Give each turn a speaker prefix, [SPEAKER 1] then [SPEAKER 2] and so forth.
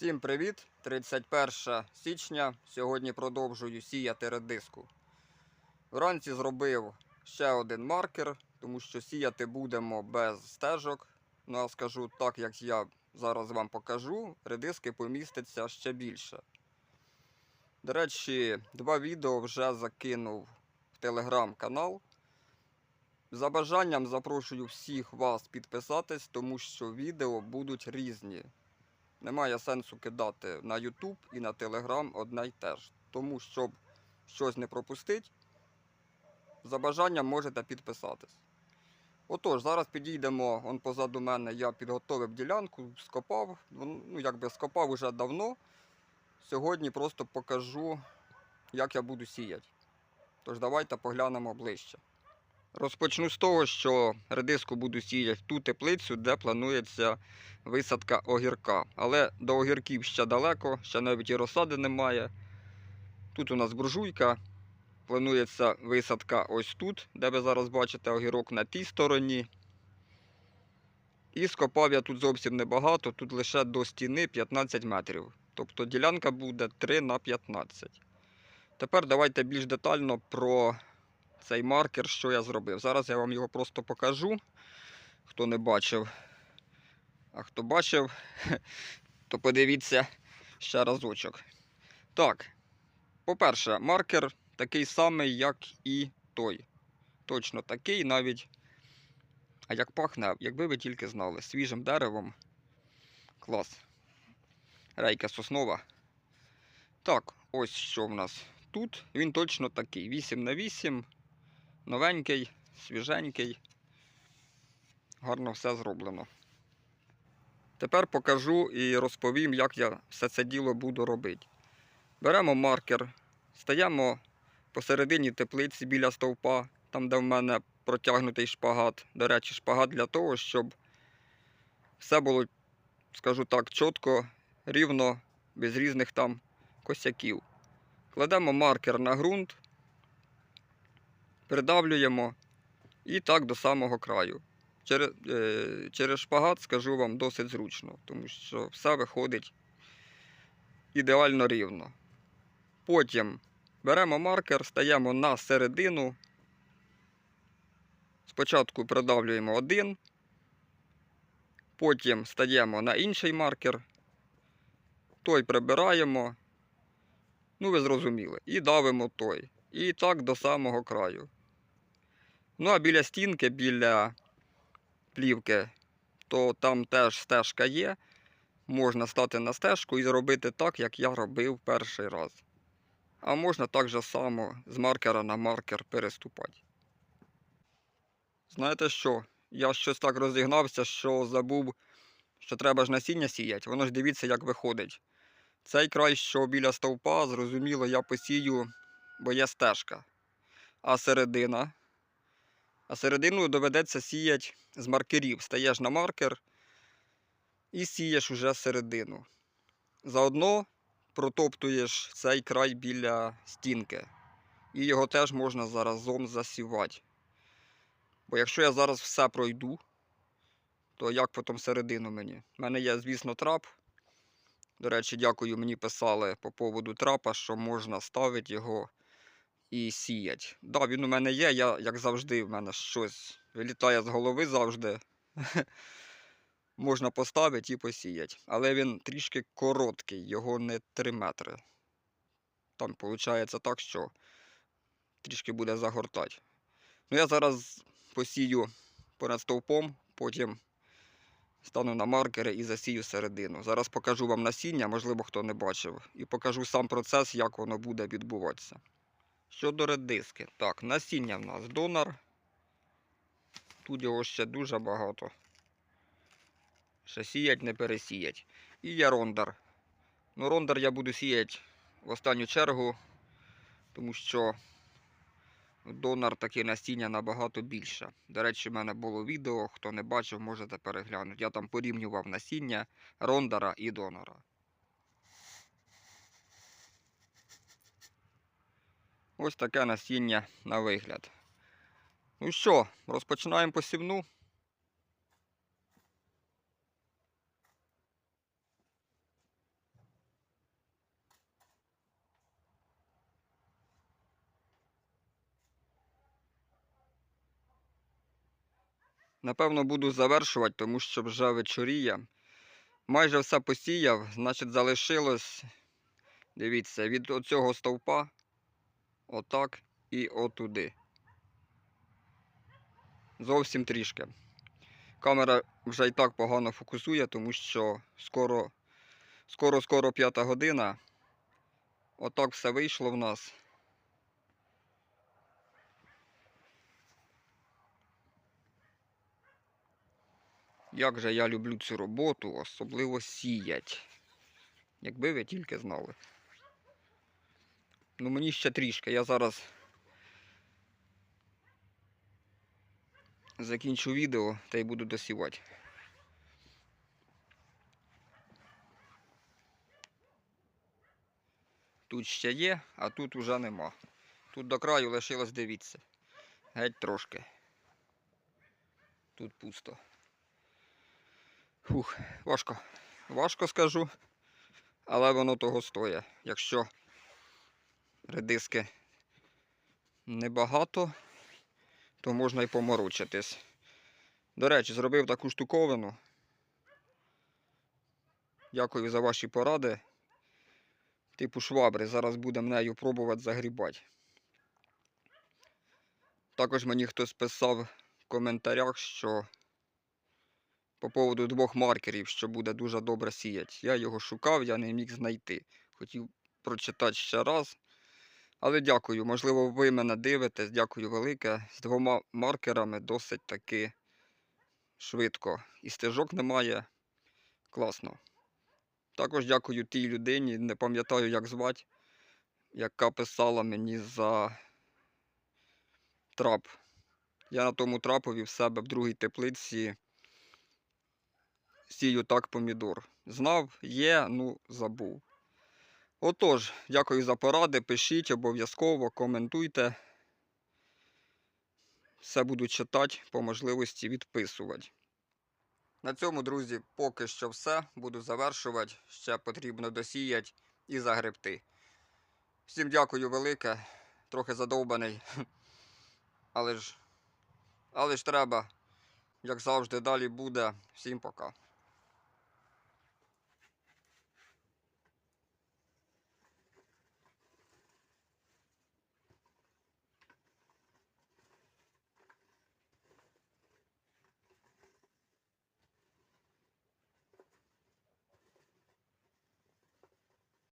[SPEAKER 1] Всім привіт! 31 січня. Сьогодні продовжую сіяти редиску. Вранці зробив ще один маркер, тому що сіяти будемо без стежок. Ну а скажу так, як я зараз вам покажу, редиски поміститься ще більше. До речі, два відео вже закинув в телеграм-канал. За бажанням запрошую всіх вас підписатись, тому що відео будуть різні. Немає сенсу кидати на YouTube і на Telegram одне й те ж. Тому, щоб щось не пропустити, за бажанням можете підписатись. Отож, зараз підійдемо, он позаду мене я підготовив ділянку, скопав. Ну, якби скопав уже давно. Сьогодні просто покажу, як я буду сіяти. Тож давайте поглянемо ближче. Розпочну з того, що редиску буду сіяти в ту теплицю, де планується висадка огірка. Але до огірків ще далеко, ще навіть і розсади немає. Тут у нас буржуйка. Планується висадка ось тут, де ви зараз бачите огірок на тій стороні. І скопав я тут зовсім небагато, тут лише до стіни 15 метрів. Тобто ділянка буде 3 на 15. Тепер давайте більш детально про цей маркер, що я зробив. Зараз я вам його просто покажу, хто не бачив. А хто бачив, то подивіться ще разочок. Так, по-перше, маркер такий самий, як і той. Точно такий, навіть. А як пахне, якби ви тільки знали, свіжим деревом. Клас. Рейка соснова. Так, ось що в нас тут. Він точно такий. 8 на 8 новенький, свіженький. Гарно все зроблено. Тепер покажу і розповім, як я все це діло буду робити. Беремо маркер, стаємо посередині теплиці біля стовпа, там, де в мене протягнутий шпагат. До речі, шпагат для того, щоб все було, скажу так, чітко, рівно, без різних там косяків. Кладемо маркер на ґрунт, придавлюємо і так до самого краю. Через, через шпагат скажу вам досить зручно, тому що все виходить ідеально рівно. Потім беремо маркер, стаємо на середину. Спочатку придавлюємо один, потім стаємо на інший маркер, той прибираємо. Ну, ви зрозуміли. І давимо той. І так до самого краю. Ну, а біля стінки, біля плівки, то там теж стежка є. Можна стати на стежку і зробити так, як я робив перший раз. А можна так же само з маркера на маркер переступати. Знаєте що? Я щось так розігнався, що забув, що треба ж насіння сіяти. Воно ж дивіться, як виходить. Цей край, що біля стовпа, зрозуміло, я посію, бо є стежка. А середина. А середину доведеться сіяти з маркерів. Стаєш на маркер і сієш уже середину. Заодно протоптуєш цей край біля стінки. І його теж можна заразом засівати. Бо якщо я зараз все пройду, то як потім середину мені? У мене є, звісно, трап. До речі, дякую, мені писали по поводу трапа, що можна ставити його і сіяти. Так, да, він у мене є, я, як завжди, в мене щось вилітає з голови завжди. можна поставити і посіяти. Але він трішки короткий, його не 3 метри. Там виходить так, що трішки буде загортати. Ну, я зараз посію понад стовпом, потім стану на маркери і засію середину. Зараз покажу вам насіння, можливо, хто не бачив, і покажу сам процес, як воно буде відбуватися. Щодо редиски. Так, насіння в нас донор. Тут його ще дуже багато. Ще сіять, не пересіять. І є рондар. Ну, рондар я буду сіяти в останню чергу, тому що донор таке насіння набагато більше. До речі, в мене було відео, хто не бачив, можете переглянути. Я там порівнював насіння рондара і донора. Ось таке насіння на вигляд. Ну що, розпочинаємо посівну. Напевно, буду завершувати, тому що вже вечорія. Майже все посіяв, значить залишилось, дивіться, від оцього стовпа отак і отуди. Зовсім трішки. Камера вже і так погано фокусує, тому що скоро, скоро, п'ята година. Отак все вийшло в нас. Як же я люблю цю роботу, особливо сіять. Якби ви тільки знали. Ну мені ще трішки. Я зараз закінчу відео та й буду досівати. Тут ще є, а тут уже нема. Тут до краю лишилось, дивіться. Геть трошки. Тут пусто. Фух, важко. Важко скажу, але воно того стоїть. Якщо редиски небагато, то можна й поморочитись. До речі, зробив таку штуковину. Дякую за ваші поради. Типу швабри. Зараз будемо нею пробувати загрібати. Також мені хтось писав в коментарях, що по поводу двох маркерів, що буде дуже добре сіяти. Я його шукав, я не міг знайти. Хотів прочитати ще раз. Але дякую, можливо, ви мене дивитесь, дякую велике. З двома маркерами досить таки швидко. І стежок немає. Класно. Також дякую тій людині, не пам'ятаю, як звати, яка писала мені за трап. Я на тому трапові в себе в другій теплиці сію так помідор. Знав, є, ну забув. Отож, дякую за поради. Пишіть обов'язково, коментуйте. Все буду читати, по можливості відписувати. На цьому, друзі, поки що все. Буду завершувати. Ще потрібно досіяти і загребти. Всім дякую велике. Трохи задовбаний. Але ж, але ж треба, як завжди, далі буде. Всім пока.